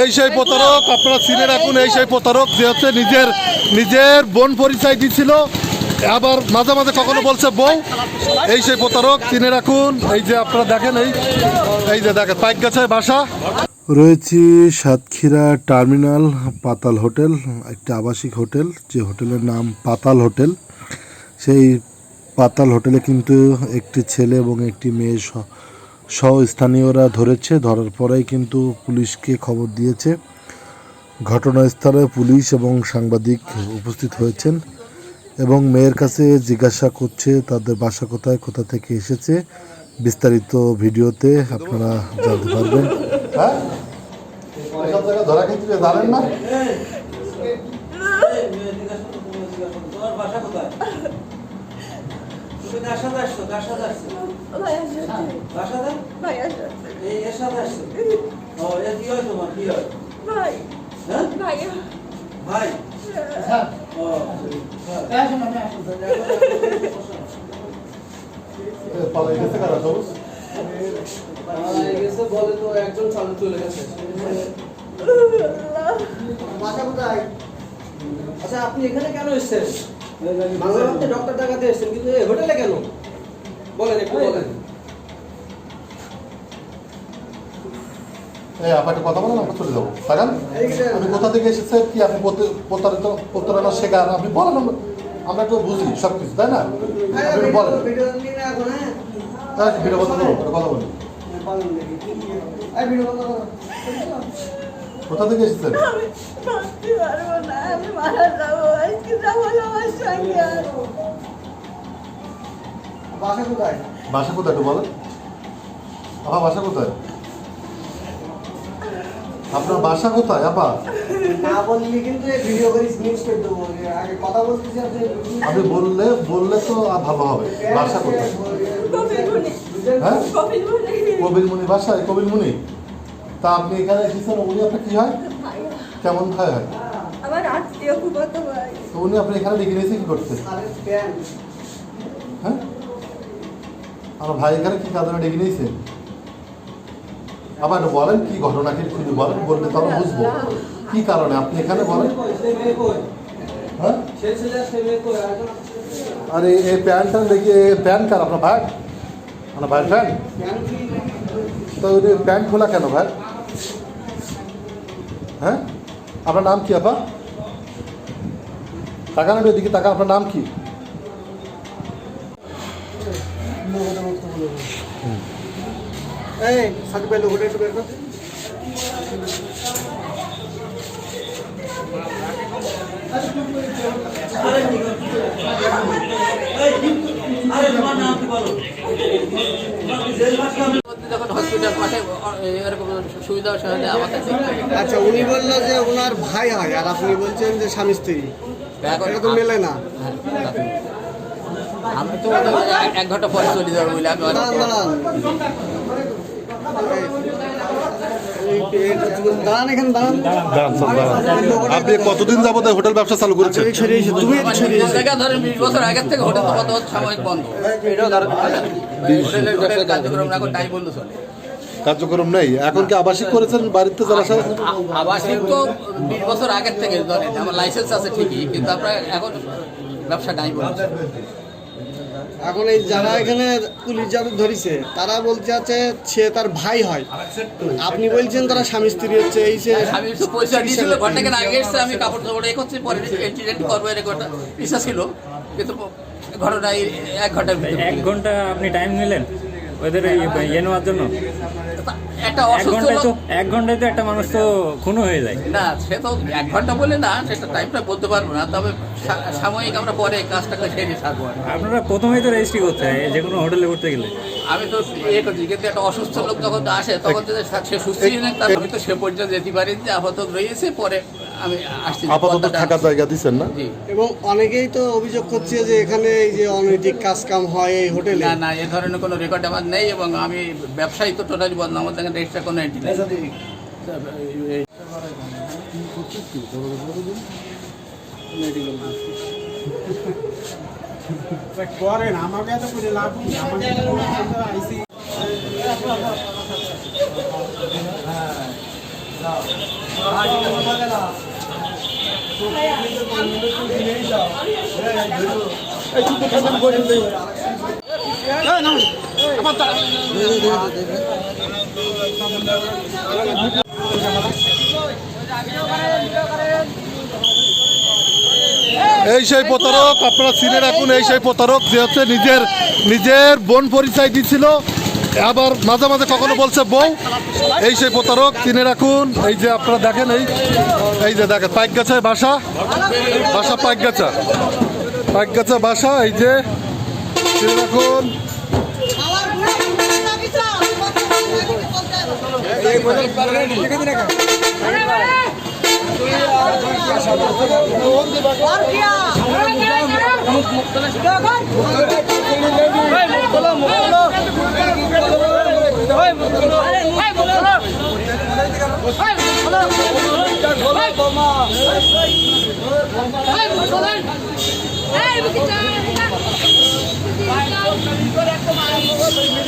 এই সেই প্রতারক, আপনারা চিনে রাখুন, এই সেই প্রতারক যে হচ্ছে নিজের নিজের বোন পরিচয় দিচ্ছিল আবার মাঝে মাঝে কখনো বলছে বউ। এই সেই প্রতারক, চিনে রাখুন। এই যে আপনারা দেখেন, এই এই যে দেখেন, পাইক গাছে বাসা। রয়েছি সাতক্ষীরা টার্মিনাল, পাতাল হোটেল, একটা আবাসিক হোটেল। যে হোটেলের নাম পাতাল হোটেল। সেই পাতাল হোটেলে কিন্তু একটি ছেলে এবং একটি মেয়ে সহ- স্থানীয়রা ধরেছে ধরার পরেই কিন্তু পুলিশকে খবর দিয়েছে। ঘটনাস্থলে পুলিশ এবং সাংবাদিক উপস্থিত হয়েছেন এবং মেয়ের কাছে জিজ্ঞাসা করছে তাদের বাসা কোথায় কোথা থেকে এসেছে। বিস্তারিত ভিডিওতে আপনারা জানতে পারবেন। হ্যাঁ? না? কার সাথে এই এর সাথে আসছো ও কি হয় তোমার? কি হয়? হ্যাঁ? ভাই ও পালাই গেছে কারা সবুজ গেছে বলে তো একজন চালু চলে গেছে। বাসা কোথায়? আচ্ছা আপনি এখানে কেন এসেছেন? বাংলাতে ডক্টর দেখাতে এসেছেন কিন্তু এই হোটেলে কেন? বলেন একটু বলেন। এই আপাকে কথা বলেন আমরা চলে যাব। তাকান আমি কোথা থেকে এসেছে কি আপনি প্রতি- প্রতারিত প্রতারণা শেখার আপনি বলেন আমরা- আমরা একটু বুঝি সব কিছু তাই না? আপনি বলেন। না এখন হ্যাঁ? তাই ভিডিও কথা বলো। কথা বলি। কথা থেকে এসেছেন? আমি মারা যাব। আজকে যাব আমার সঙ্গে? আর বাসা কোথায়? বাসা কোথায় একটু বলেন আপা বাসা কোথায়? আপনার বাসা কোথায় আপা? না বললে কিন্তু এই ভিডিও করে স্ক্রিন করে দেবো। আগে কথা বলতেছি আপনি আপনি বললে বললে তো আর ভালো হবে। বাসা কোথায়? হ্যাঁ? কবিরমুনি বাসায়? কবিরমুনি তা আপনি এখানে এসেছেন উনি আপনার কি হয়? কেমন ভাই। হয়? আমার আত্মীয় ফুফাতো ভাই তো উনি আপনি এখানে ডেকে নিয়েছে কি করতে হ্যাঁ? আমার ভাই এখানে কি কারণে ডেকে নিয়েছে? আবার একটু বলেন কি ঘটনা, কি খুঁজে বলেন, বললে তো আমরা বুঝব। কি কারণে? আপনি এখানে বলেন। সে মেয়ে কই হ্যাঁ? সে ছেলে সে মেয়ে কই আরেকজন আরে এই প্যান্টটা দেখি প্যান্ট কার আপনার ভাই? আপনার ভাইয়ের প্যান্ট? প্যান্ট কি তো ওই প্যান্ট খোলা কেন ভাই? হ্যাঁ? আপনার নাম কি আপা? তাকান একটু এদিকে, তাকান, আপনার নাম কি? এই একটু বের কর। দেখতে আচ্ছা উনি বলল যে ওনার ভাই হয় আর আপনি বলছেন যে স্বামী স্ত্রী। এটা তো মেলে না। হ্যাঁ, আমি তো এক- এক ঘণ্টা পরে চলে যাব বলে আমি আপনি কতদিন যাবত এই হোটেল ব্যবসা চালু করেছেন? তুমি আমার ধরেন বিশ বছর আগের থেকে হোটেল তো কত সাময়িক বন্ধ। হোটেলের হোটেলের কার্যক্রম এখন টাই বন্ধ চলে। কার্যক্রম নেই। এখন কি আবাসিক করেছেন বাড়িতে যারা আবাসিক তো বিশ বছর আগের থেকে ধরেন আমার লাইসেন্স আছে ঠিকই কিন্তু আপনার এখন ব্যবসা নাই এখন এই যারা এখানে পুলিশ যাদের ধরিছে তারা বলতে আছে সে তার ভাই হয়। আপনি বলছেন তারা স্বামী স্ত্রী হচ্ছে এই সে আমি তো পয়সা দিয়েছিল ঘটনাকে আগে এসছে আমি কাপড় চাপড় এ করছি পরে ইনসিডেন্ট করব এর একটা ইচ্ছা ছিল। কিন্তু ঘটনা এক ঘণ্টা এক ঘণ্টা আপনি টাইম নিলেন? ওদের ইয়ে নেওয়ার জন্য? একটা এক অসুস্থ তো এক ঘন্টায় তো একটা মানুষ তো খুনও হয়ে যায়। না সে তো এক ঘণ্টা বলে না সেটা টাইমটা বলতে পারব না তবে সাময়িক আমরা পরে কাজটাকে সেরে থাকব আপনারা প্রথমেই তো রেজিস্ট্রি করতে হয় যে কোনো হোটেলে উঠতে গেলে। আমি তো ইয়ে করছি কিন্তু একটা অসুস্থ লোক যখন আসে তখন যদি সে সুস্থ নেই তার আমি তো সে পর্যন্ত যেতে পারি যে আপাতত রয়েছে পরে আমি আসছি আপাতত থাকার জায়গা দিচ্ছেন না? এবং অনেকেই তো অভিযোগ করছে যে এখানে এই যে অনৈতিক কাজ কাম হয় এই হোটেলে। না না এ ধরনের কোনো রেকর্ড আমার নেই এবং আমি ব্যবসায়ী তো টোটালি বদলাম আমার দেখেন এক্সট্রা কোনো এন্ট্রি নেই। করেন আমাকে এত করে লাভ আইসি। এই সেই প্রতারক, আপনারা চিনে রাখুন এই সেই প্রতারক, যে হচ্ছে নিজের নিজের বোন পরিচয় দিচ্ছিল আবার মাঝে মাঝে কখনো বলছে বউ এই সেই প্রতারক চিনে রাখুন এই যে আপনারা দেখেন এই এই যে দেখেন পাইক গাছের বাসা বাসা পাইক গাছা পাইক গাছা বাসা এই যে রাখুন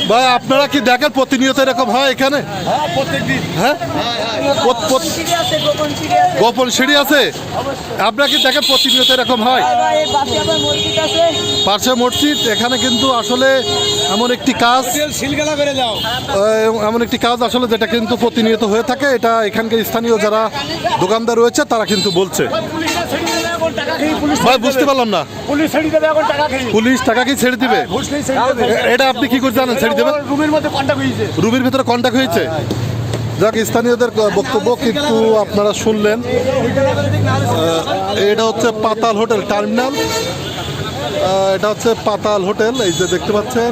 ভাই আপনারা কি দেখেন প্রতিনিয়ত এরকম হয় এখানে? হ্যাঁ প্রত- গোপন সিঁড়ি আছে আপনারা কি দেখেন প্রতিনিয়ত এরকম হয়? পার্শ্বে মসজিদ এখানে কিন্তু আসলে এমন একটি কাজ এমন একটি কাজ আসলে যেটা কিন্তু প্রতিনিয়ত হয়ে থাকে। এটা এখানকার স্থানীয় যারা দোকানদার রয়েছে তারা কিন্তু বলছে। ভাই বুঝতে পারলাম না। পুলিশ ছেড়ে দেবে এখন টাকা খেয়ে। পুলিশ টাকা কি ছেড়ে দিবে? দেবে। এটা আপনি কি করে জানেন? ছেড়ে দেবে রুমের মধ্যে কন্টাক্ট হয়েছে। রুবির ভিতরে কন্ট্যাক্ট হয়েছে? যাক স্থানীয়দের বক্তব্য কিন্তু আপনারা শুনলেন। এটা হচ্ছে পাতাল হোটেল টার্মিনাল। এটা হচ্ছে পাতাল হোটেল এই যে দেখতে পাচ্ছেন।